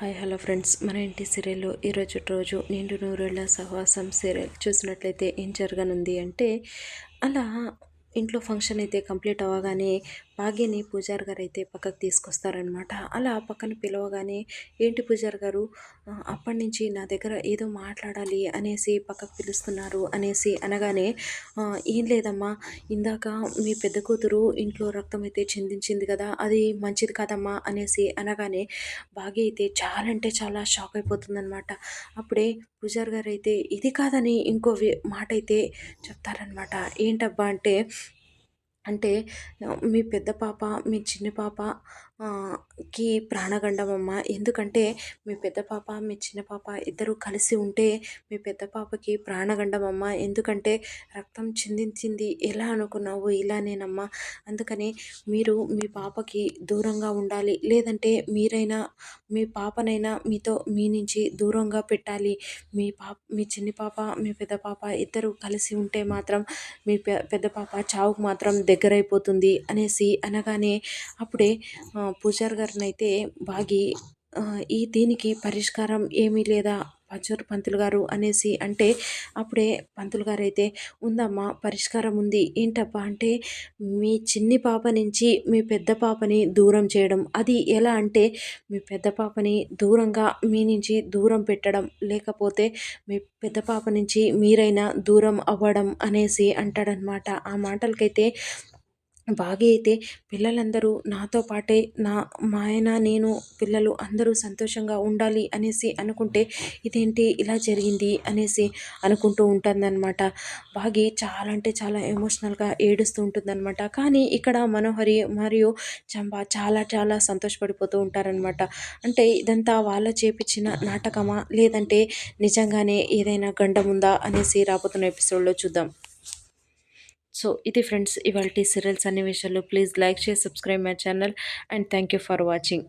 Hi hello friends. మన ఇంటి సీరియల్లో ఈరోజు రోజు నిండు నూరేళ్ళ సహవాసం సీరియల్ చూసినట్లయితే ఏం జరగనుంది అంటే అలా ఇంట్లో ఫంక్షన్ అయితే కంప్లీట్ అవ్వగానే భాగ్యని పూజారి గారు అయితే పక్కకు తీసుకొస్తారనమాట అలా పక్కన పిలవగానే ఏంటి పూజారి గారు? అప్పటి నుంచి నా దగ్గర ఏదో మాట్లాడాలి అనేసి పక్కకు పిలుస్తున్నారు అనేసి అనగానే ఏం లేదమ్మా. ఇందాక మీ పెద్ద కూతురు ఇంట్లో రక్తం అయితే చెందించింది కదా అది మంచిది కాదమ్మా అనేసి అనగానే భాగ్య అయితే చాలా అంటే చాలా షాక్ అయిపోతుందనమాట అప్పుడే పూజారి గారు అయితే ఇది కాదని ఇంకో మాట అయితే చెప్తారనమాట ఏంటబ్బా అంటే అంటే మీ పెద్ద పాప మీ చిన్న పాప కి ప్రాణగండం అమ్మ ఎందుకంటే మీ పెద్ద పాప మీ చిన్న పాప ఇద్దరు కలిసి ఉంటే మీ పెద్ద పాపకి ప్రాణగండం అమ్మ ఎందుకంటే రక్తం చిందించింది. ఎలా అనుకున్నావు? ఇలానేనమ్మా. అందుకని మీరు మీ పాపకి దూరంగా ఉండాలి. లేదంటే మీరైనా మీ పాపనైనా మీతో మీ నుంచి దూరంగా పెట్టాలి. మీ పాప మీ చిన్ని పాప మీ పెద్ద పాప ఇద్దరు కలిసి ఉంటే మాత్రం మీ పెద్ద పాప చావుకు మాత్రం దగ్గరైపోతుంది అనేసి అనగానే అప్పుడే పూజారి గారినైతే బాగి ఈ దీనికి పరిష్కారం ఏమీ లేదా పంచూరు పంతులు గారు అనేసి అంటే అప్పుడే పంతులు గారు అయితే ఉందమ్మా పరిష్కారం ఉంది. ఏంటప్పా అంటే మీ చిన్ని పాప నుంచి మీ పెద్ద పాపని దూరం చేయడం. అది ఎలా అంటే మీ పెద్ద పాపని దూరంగా మీ నుంచి దూరం పెట్టడం. లేకపోతే మీ పెద్ద పాప నుంచి మీరైనా దూరం అవ్వడం అనేసి అంటాడనమాట ఆ మాటలకైతే బాగా అయితే పిల్లలందరూ నాతో పాటే నా మా ఆయన నేను పిల్లలు అందరూ సంతోషంగా ఉండాలి అనేసి అనుకుంటే ఇదేంటి ఇలా జరిగింది అనేసి అనుకుంటూ ఉంటుందన్నమాట. బాగి చాలా అంటే చాలా ఎమోషనల్గా ఏడుస్తూ ఉంటుందన్నమాట. కానీ ఇక్కడ మనోహరి మరియు చంబా చాలా చాలా సంతోషపడిపోతూ ఉంటారనమాట అంటే ఇదంతా వాళ్ళ చేపించిన నాటకమా? లేదంటే నిజంగానే ఏదైనా గండం ఉందా అనేసి రాబోతున్న ఎపిసోడ్లో చూద్దాం. సో ఇది ఫ్రెండ్స్ ఇవాళ సీరియల్స్ అన్ని విషయాలు please like share subscribe my channel and thank you for watching